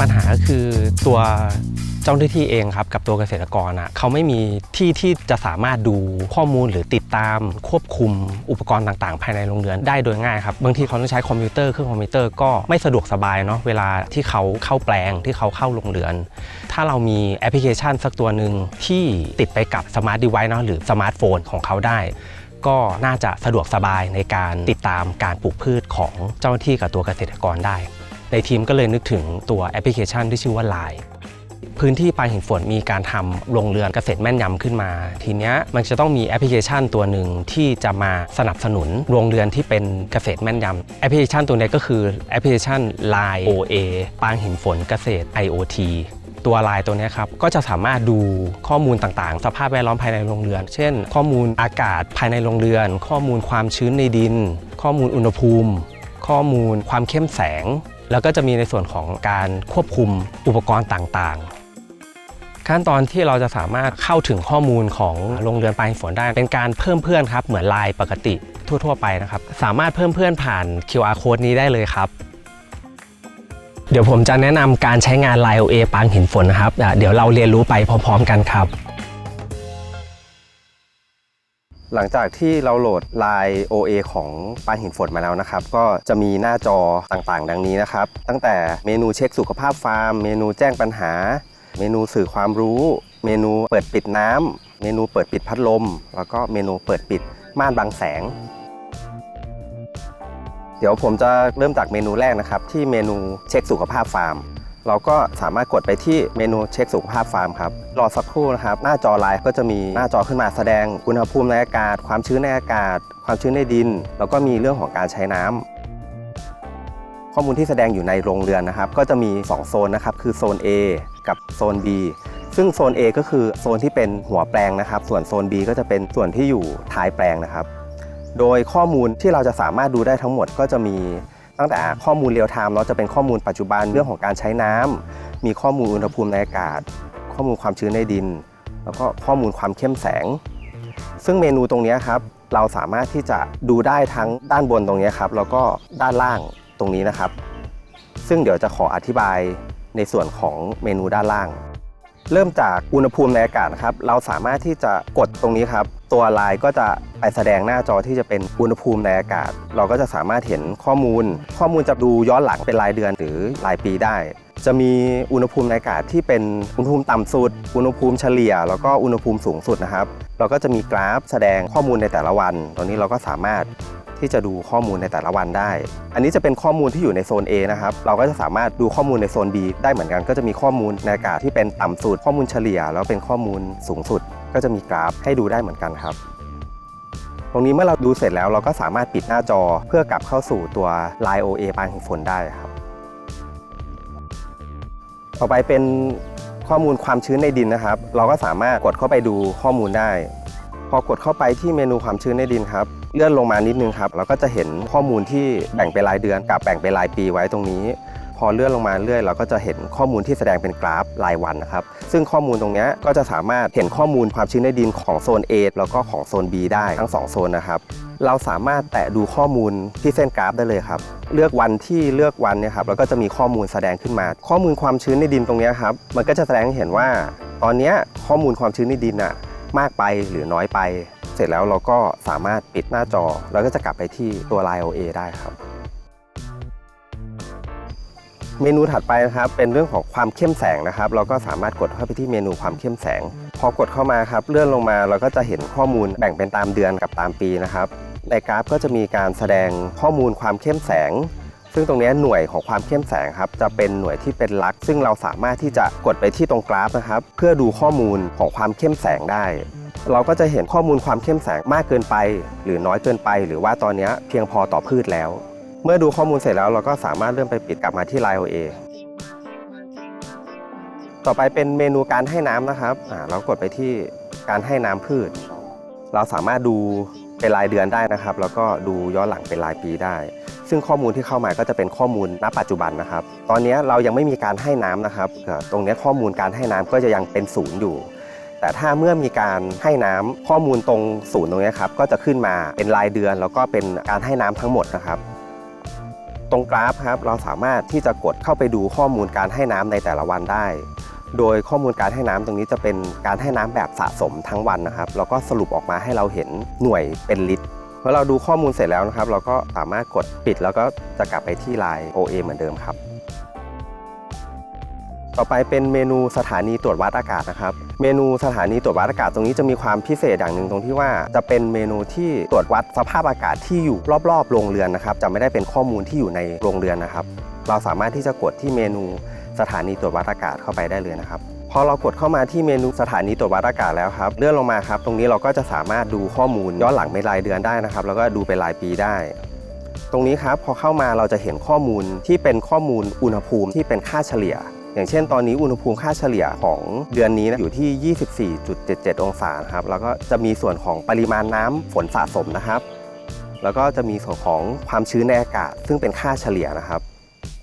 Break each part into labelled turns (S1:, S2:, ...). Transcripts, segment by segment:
S1: ปัญหาก็คือตัวเจ้าหน้าที่เองครับกับตัวเกษตรกรอะเขาไม่มีที่ที่จะสามารถดูข้อมูลหรือติดตามควบคุมอุปกรณ์ต่างๆ ภายในโรงเรือนได้โดยง่ายครับบางทีเขาต้องใช้คอมพิวเตอร์เครื่องคอมพิวเตอร์ก็ไม่สะดวกสบายเนาะเวลาที่เขาเข้าแปลงที่เขาเข้าโรงเรือน ถ้าเรามีแอปพลิเคชันสักตัวหนึ่งที่ติดไปกับสมาร์ทเดเวิเนาะหรือสมาร์ทโฟนของเขาได้ก็น่าจะสะดวกสบายในการติดตามการปลูกพืชของเจ้าหน้าที่กับตัวเกษตรกรได้ ในทีมก็เลยนึกถึงตัวแอปพลิเคชันที่ชื่อว่า Line พื้นที่ปลายหินฝนมีการทำโรงเรือนเกษตรแม่นยำขึ้นมา ทีเนี้ยมันจะต้องมีแอปพลิเคชันตัวหนึ่งที่จะมาสนับสนุนโรงเรือนที่เป็นเกษตรแม่นยำแอปพลิเคชันตัวเนี้ยก็คือแอปพลิเคชัน Line OA ปางหินฝนเกษตร IoT ตัวลายตัวเนี้ยครับก็จะสามารถดูข้อมูลต่างๆ สภาพแวดล้อมภายในโรงเรือน เช่น ข้อมูลอากาศภายในโรงเรือน ข้อมูลความชื้นในดิน ข้อมูลอุณหภูมิ ข้อมูลความเข้มแสง แล้วก็จะมีในส่วนของการควบคุมอุปกรณ์ต่างๆ ขั้นตอนที่เราจะสามารถเข้าถึงข้อมูลของโรงเรือนปลายฝนได้ เป็นการเพิ่มเพื่อนครับ เหมือนไลน์ปกติทั่ว ๆ ไปนะครับ สามารถเพิ่มเพื่อนผ่าน QR code นี้ได้เลยครับ เดี๋ยวผมจะแนะนำการใช้งาน Line OA ปางหินฝนนะครับ เดี๋ยวเราเรียนรู้ไปพร้อม ๆ กันครับ
S2: หลังจากที่เราโหลด Line OA ของปานหินฝนมาแล้วนะครับ ก็จะมีหน้าจอต่างๆ ดังนี้นะครับ ตั้งแต่เมนูเช็คสุขภาพฟาร์ม เมนูแจ้งปัญหา เมนูสื่อความรู้ เมนูเปิดปิดน้ำเมนูเปิดปิดพัดลม แล้วก็เมนูเปิดปิดม่านบังแสง เดี๋ยวผมจะเริ่มจากเมนูแรกนะครับ ที่เมนูเช็คสุขภาพฟาร์ม เราก็สามารถกดไปที่เมนูเช็คสุขภาพฟาร์มครับรอสักครู่นะครับ หน้าจอไลน์ก็จะมีหน้าจอขึ้นมาแสดงอุณหภูมิในอากาศ ความชื้นในอากาศ ความชื้นในดิน แล้วก็มีเรื่องของการใช้น้ำข้อมูลที่แสดงอยู่ในโรงเรือนนะครับ ก็จะมี 2 โซนนะครับ คือโซน A กับโซน B ซึ่งโซน A ก็คือโซนที่เป็นหัวแปลงนะครับ ส่วนโซน B ก็จะเป็นส่วนที่อยู่ท้ายแปลงนะครับ โดยข้อมูลที่เราจะสามารถดูได้ทั้งหมดก็จะมี ตั้งแต่ข้อมูลเรียลไทม์เนาะจะเป็นข้อมูลปัจจุบันเรื่องของการใช้น้ำมีข้อมูลอุณหภูมิในอากาศ ข้อมูลความชื้นในดิน แล้วก็ข้อมูลความเข้มแสง ซึ่งเมนูตรงนี้ครับเราสามารถที่จะดูได้ทั้งด้านบนตรงนี้ครับแล้วก็ด้านล่างตรงนี้นะครับ ซึ่งเดี๋ยวจะขออธิบายในส่วนของเมนูด้านล่าง เริ่มจากอุณหภูมิในอากาศนะครับ เราสามารถที่จะกดตรงนี้ครับ ตัวลน์ก็จะไปแสดงหน้าจอที่จะเป็นอุณหภูมิในอากาศ เราก็จะสามารถเห็นข้อมูล ข้อมูลจะดูย้อนหลังเป็นรายเดือนหรือรายปีได้ จะมีอุณหภูมิในอากาศที่เป็นอุณหภูมิต่ำสุด อุณหภูมิเฉลี่ย แล้วก็อุณหภูมิสูงสุดนะครับ เราก็จะมีกราฟแสดงข้อมูลในแต่ละวัน ตอนนี้เราก็สามารถ ที่จะดูข้อมูลในแต่ละวันได้ อันนี้จะเป็นข้อมูลที่อยู่ในโซน A นะครับ เราก็จะสามารถดูข้อมูลในโซน B ได้เหมือนกัน ก็จะมีข้อมูลในอากาศที่เป็นต่ำสุด ข้อมูลเฉลี่ย แล้วเป็นข้อมูลสูงสุด ก็จะมีกราฟให้ดูได้เหมือนกันครับ ตรงนี้เมื่อเราดูเสร็จแล้วเราก็สามารถปิดหน้าจอเพื่อกลับเข้าสู่ตัว Line OA ปางหินฝนได้ครับ ต่อไปเป็นข้อมูลความชื้นในดินนะครับ เราก็สามารถกดเข้าไปดูข้อมูลได้ พอกดเข้าไปที่เมนูความชื้นในดินครับ เลื่อนลงมานิดนึงครับเราก็จะเห็นข้อมูลที่แบ่งเป็นรายเดือนกับแบ่งเป็นรายปีไว้ตรงนี้ พอเลื่อนลงมาเรื่อยเราก็จะเห็นข้อมูลที่แสดงเป็นกราฟรายวันนะครับซึ่งข้อมูลตรงนี้ก็จะสามารถเห็นข้อมูลความชื้นในดินของโซน A แล้วก็ของโซน B ได้ทั้ง2โซนนะครับเราสามารถแตะดูข้อมูลที่เส้นกราฟได้เลยครับ เลือกวันที่เลือกวันเนี่ยครับแล้วก็จะมีข้อมูลแสดงขึ้นมา ข้อมูลความชื้นในดินตรงนี้ครับมันก็จะแสดงให้เห็นว่า ตอนนี้ข้อมูลความชื้นในดินอะมากไปหรือน้อยไป เสร็จแล้วเราก็สามารถปิดหน้าจอ แล้วก็จะกลับไปที่ตัว Line OA ได้ครับ เมนูถัดไปนะครับเป็นเรื่องของความเข้มแสงนะครับ เราก็สามารถกดเข้าไปที่เมนูความเข้มแสง พอกดเข้ามาครับเลื่อนลงมาเราก็จะเห็นข้อมูลแบ่งเป็นตามเดือนกับตามปีนะครับในกราฟก็จะมีการแสดงข้อมูลความเข้มแสง ซึ่งตรงนี้หน่วยของความเข้มแสงครับ จะเป็นหน่วยที่เป็นลัก ซึ่งเราสามารถที่จะกดไปที่ตรงกราฟนะครับ เพื่อดูข้อมูลของความเข้มแสงได้ เราก็จะเห็นข้อมูลความเข้มแสงมากเกินไป หรือน้อยเกินไป หรือว่าตอนนี้เพียงพอต่อพืชแล้ว เมื่อดูข้อมูลเสร็จแล้วเราก็สามารถเริ่มไปปิดกลับมาที่ Line OA ต่อไปเป็นเมนูการให้น้ำนะครับเรากดไปที่การให้น้ำพืช เราสามารถดูเป็นรายเดือนได้นะครับ แล้วก็ดูย้อนหลังเป็นรายปีได้ ซึ่งข้อมูลที่เข้ามาก็จะเป็นข้อมูลณปัจจุบันนะครับ ตอนนี้เรายังไม่มีการให้น้ำนะครับ ตรงนี้ข้อมูลการให้น้ำก็จะยังเป็นศูนย์อยู่ แต่ถ้าเมื่อมีการให้น้ำข้อมูลตรงศูนย์ตรงนี้ครับก็จะขึ้นมาเป็นรายเดือน แล้วก็เป็นการให้น้ำทั้งหมดนะครับ ตรงกราฟครับเราสามารถที่จะกดเข้าไปดูข้อมูลการให้น้ำในแต่ละวันได้ โดยข้อมูลการให้น้ำตรงนี้จะเป็นการให้น้ำแบบสะสมทั้งวันนะครับแล้วก็สรุปออกมาให้เราเห็นหน่วยเป็นลิตรเมื่อเราดูข้อมูลเสร็จแล้วนะครับ เราก็สามารถกดปิดแล้วก็จะกลับไปที่ไลน์ OA เหมือนเดิมครับ ต่อไปเป็นเมนูสถานีตรวจวัดอากาศนะครับ เมนูสถานีตรวจวัดอากาศตรงนี้จะมีความพิเศษอย่างหนึ่งตรงที่ว่า จะเป็นเมนูที่ตรวจวัดสภาพอากาศที่อยู่รอบๆโรงเรือนนะครับ จะไม่ได้เป็นข้อมูลที่อยู่ในโรงเรือนนะครับ เราสามารถที่จะกดที่เมนูสถานีตรวจวัดอากาศเข้าไปได้เลยนะครับพอเรากดเข้ามาที่เมนูสถานีตรวจวัดอากาศแล้วครับเลื่อนลงมาครับ ตรงนี้เราก็จะสามารถดูข้อมูลย้อนหลังเป็นรายเดือนได้นะครับ แล้วก็ดูเป็นรายปีได้ ตรงนี้ครับพอเข้ามาเราจะเห็นข้อมูลที่เป็นข้อมูลอุณหภูมิที่เป็นค่าเฉลี่ย อย่างเช่นตอนนี้อุณหภูมิค่าเฉลี่ยของเดือนนี้นะอยู่ที่ 24.77 องศาครับแล้วก็จะมีส่วนของปริมาณน้ำฝนสะสมนะครับ แล้วก็จะมีส่วนของความชื้นในอากาศ ซึ่งเป็นค่าเฉลี่ยนะครับ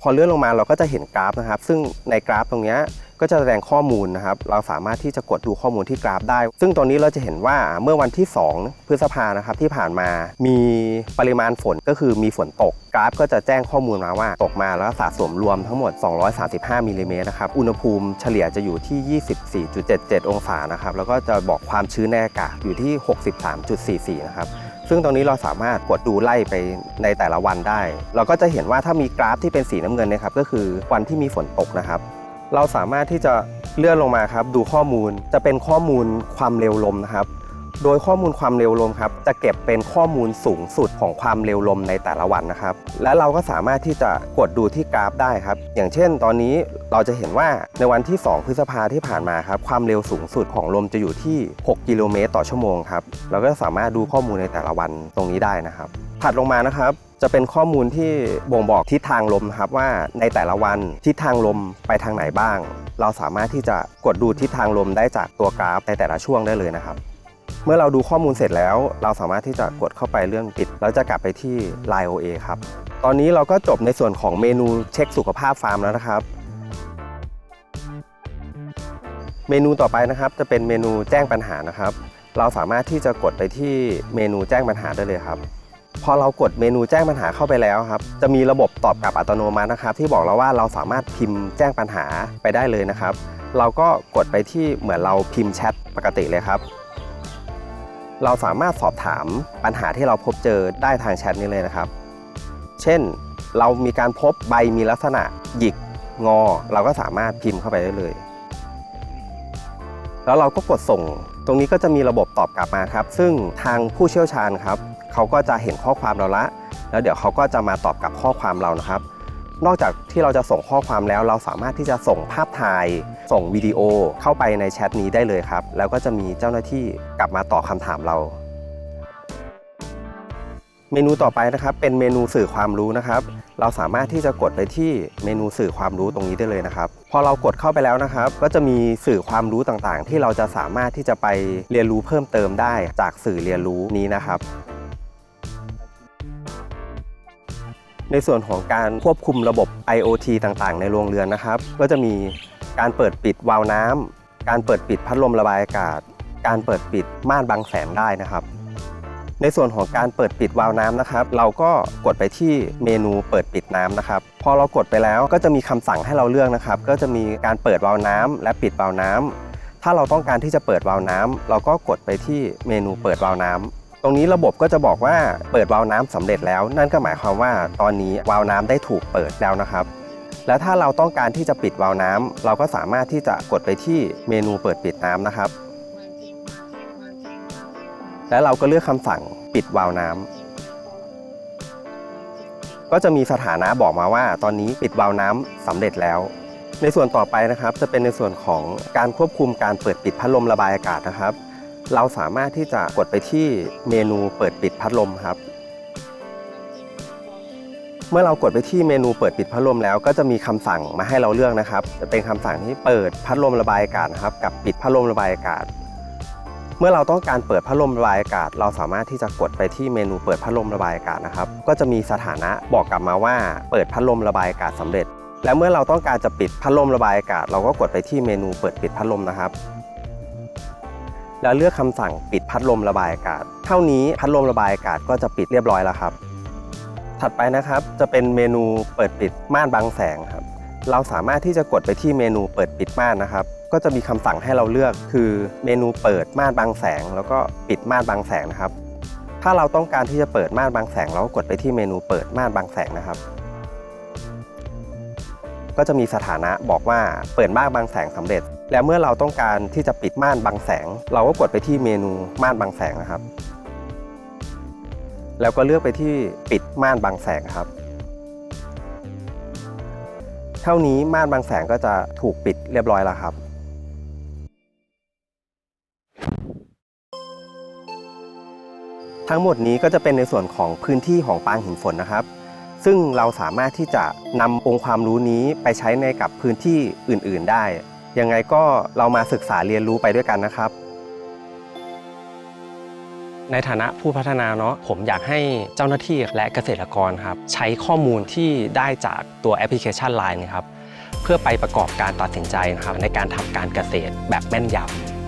S2: พอเลื่อนลงมาเราก็จะเห็นกราฟนะครับ ซึ่งในกราฟตรงนี้ ก็จะแสดงข้อมูลนะครับ เราสามารถที่จะกดดูข้อมูลที่กราฟได้ ซึ่งตรงนี้เราจะเห็นว่าเมื่อวันที่ 2 พฤษภานะครับที่ผ่านมา มีปริมาณฝนก็คือมีฝนตก กราฟก็จะแจ้งข้อมูลมาว่าตกมาแล้วสะสมรวมทั้งหมด 235มิลลิเมตรนะครับ อุณหภูมิเฉลี่ยจะอยู่ที่ 24.77 องศานะครับ แล้วก็จะบอกความชื้นในอากาศอยู่ที่ 63.44 นะครับซึ่งตรงนี้เราสามารถกดดูไล่ไปในแต่ละวันได้ เราก็จะเห็นว่าถ้ามีกราฟที่เป็นสีน้ำเงินนะครับก็คือวันที่มีฝนตกนะครับ เราสามารถที่จะเลื่อนลงมาครับ ดูข้อมูลจะเป็นข้อมูลความเร็วลมนะครับ โดยข้อมูลความเร็วลมครับ จะเก็บเป็นข้อมูลสูงสุดของความเร็วลมในแต่ละวันนะครับ และเราก็สามารถที่จะกดดูที่กราฟได้ครับ อย่างเช่น ตอนนี้เราจะเห็นว่าในวันที่ 2 พฤษภาที่ผ่านมาครับ ความเร็วสูงสุดของลมจะอยู่ที่ 6 กิโลเมตรต่อชั่วโมงครับเราก็สามารถดูข้อมูลในแต่ละวันตรงนี้ได้นะครับ ถัดลงมานะครับ จะเป็นข้อมูลที่บ่งบอกทิศทางลมครับว่าในแต่ละวันทิศทางลมไปทางไหนบ้าง เราสามารถที่จะกดดูทิศทางลมได้จากตัวกราฟในแต่ละช่วงได้เลยนะครับ เมื่อเราดูข้อมูลเสร็จแล้ว เราสามารถที่จะกดเข้าไปเรื่องปิด แล้วจะกลับไปที่ Line OA ครับ ตอนนี้เราก็จบในส่วนของเมนูเช็คสุขภาพฟาร์มแล้วนะครับ เมนูต่อไปนะครับจะเป็นเมนูแจ้งปัญหานะครับ เราสามารถที่จะกดไปที่เมนูแจ้งปัญหาได้เลยครับ พอเรากดเมนูแจ้งปัญหาเข้าไปแล้วครับ จะมีระบบตอบกลับอัตโนมัตินะครับ ที่บอกเราว่าเราสามารถพิมพ์แจ้งปัญหาไปได้เลยนะครับ เราก็กดไปที่เหมือนเราพิมพ์แชทปกติเลยครับ เราสามารถสอบถามปัญหาที่เราพบเจอได้ทางแชทนี้เลยนะครับ เช่น เรามีการพบใบมีลักษณะหยิกงอ เราก็สามารถพิมพ์เข้าไปได้เลย แล้วเราก็กดส่ง ตรงนี้ก็จะมีระบบตอบกลับมาครับ ซึ่งทางผู้เชี่ยวชาญครับเขาก็จะเห็นข้อความเราละ แล้วเดี๋ยวเขาก็จะมาตอบกลับข้อความเรานะครับ นอกจากที่เราจะส่งข้อความแล้ว เราสามารถที่จะส่งภาพถ่าย ส่งวิดีโอเข้าไปในแชทนี้ได้เลยครับ แล้วก็จะมีเจ้าหน้าที่กลับมาตอบคำถามเรา เมนูต่อไปนะครับเป็นเมนูสื่อความรู้นะครับ เราสามารถที่จะกดไปที่เมนูสื่อความรู้ตรงนี้ได้เลยนะครับ พอเรากดเข้าไปแล้วนะครับ ก็จะมีสื่อความรู้ต่างๆ ที่เราจะสามารถที่จะไปเรียนรู้เพิ่มเติมได้จากสื่อเรียนรู้นี้นะครับ ในส่วนของการควบคุมระบบ IoT ต่างๆ ในโรงเรือนนะครับ ก็จะมีการเปิดปิดวาล์วน้ำการเปิดปิดพัดลมระบายอากาศ การเปิดปิดม่านบังแสงได้นะครับ ในส่วนของการเปิดปิดวาล์วน้ำนะครับ เราก็กดไปที่เมนูเปิดปิดน้ำนะครับ พอเรากดไปแล้วก็จะมีคำสั่งให้เราเลือกนะครับ ก็จะมีการเปิดวาล์วน้ำและปิดวาล์วน้ำถ้าเราต้องการที่จะเปิดวาล์วน้ำเราก็กดไปที่เมนูเปิดวาล์วน้ำตรงนี้ระบบก็จะบอกว่าเปิดวาล์วน้ำสำเร็จแล้ว นั่นก็หมายความว่าตอนนี้วาล์วน้ำได้ถูกเปิดแล้วนะครับ และถ้าเราต้องการที่จะปิดวาล์วน้ำเราก็สามารถที่จะกดไปที่เมนูเปิดปิดน้ำนะครับ และเราก็เลือกคำสั่งปิดวาล์วน้ำก็จะมีสถานะบอกมาว่า ตอนนี้ปิดวาล์วน้ำสำเร็จแล้ว ในส่วนต่อไปนะครับ จะเป็นในส่วนของการควบคุมการเปิดปิดพัดลมระบายอากาศนะครับ เราสามารถที่จะกดไปที่เมนูเปิดปิดพัดลมครับ เมื่อเรากดไปที่เมนูเปิดปิดพัดลมแล้ว ก็จะมีคำสั่งมาให้เราเลือกนะครับ จะเป็นคำสั่งที่เปิดพัดลมระบายอากาศนะครับ กับปิดพัดลมระบายอากาศ มื่อเราต้องการเปิดพัดลมระบายอากาศ เราสามารถที่จะกดไปที่เมนูเปิดพัดลมระบายอากาศนะครับ ก็จะมีสถานะบอกกลับมาว่า เปิดพัดลมระบายอากาศสำเร็จ และเมื่อเราต้องการจะปิดพัดลมระบายอากาศ เราก็กดไปที่เมนูเปิดปิดพัดลมนะครับ แล้วเลือกคำสั่งปิดพัดลมระบายอากาศ เท่านี้พัดลมระบายอากาศก็จะปิดเรียบร้อยแล้วครับ ถัดไปนะครับจะเป็นเมนูเปิดปิดม่านบังแสงครับ เราสามารถที่จะกดไปที่เมนูเปิดปิดม่านนะครับ ก็จะมีคำสั่งให้เราเลือกคือเมนูเปิดม่านบังแสง แล้วก็ปิดม่านบังแสงนะครับ ถ้าเราต้องการที่จะเปิดม่านบังแสง เราก็กดไปที่เมนูเปิดม่านบังแสงนะครับ ก็จะมีสถานะบอกว่าเปิดม่านบังแสงสำเร็จ แล้วเมื่อเราต้องการที่จะปิดม่านบังแสง เราก็กดไปที่เมนูม่านบังแสงนะครับ แล้วก็เลือกไปที่ปิดม่านบังแสงครับ เท่านี้ม่านบางแสงก็จะถูกปิดเรียบร้อยแล้วครับทั้งหมดนี้ก็จะเป็นในส่วนของพื้นที่ของปางหินฝนนะครับ ซึ่งเราสามารถที่จะนำองค์ความรู้นี้ไปใช้ในกับพื้นที่อื่น ๆ ได้ ยังไงก็เรามาศึกษาเรียนรู้ไปด้วยกันนะครับ
S1: ในฐานะผู้พัฒนาเนาะผมอยากให้เจ้าหน้าที่และเกษตรกรครับใช้ข้อมูลที่ได้จากตัวแอปพลิเคชัน Line นะครับเพื่อไปประกอบการตัดสินใจนะครับในการทำการเกษตรแบบแม่นยำ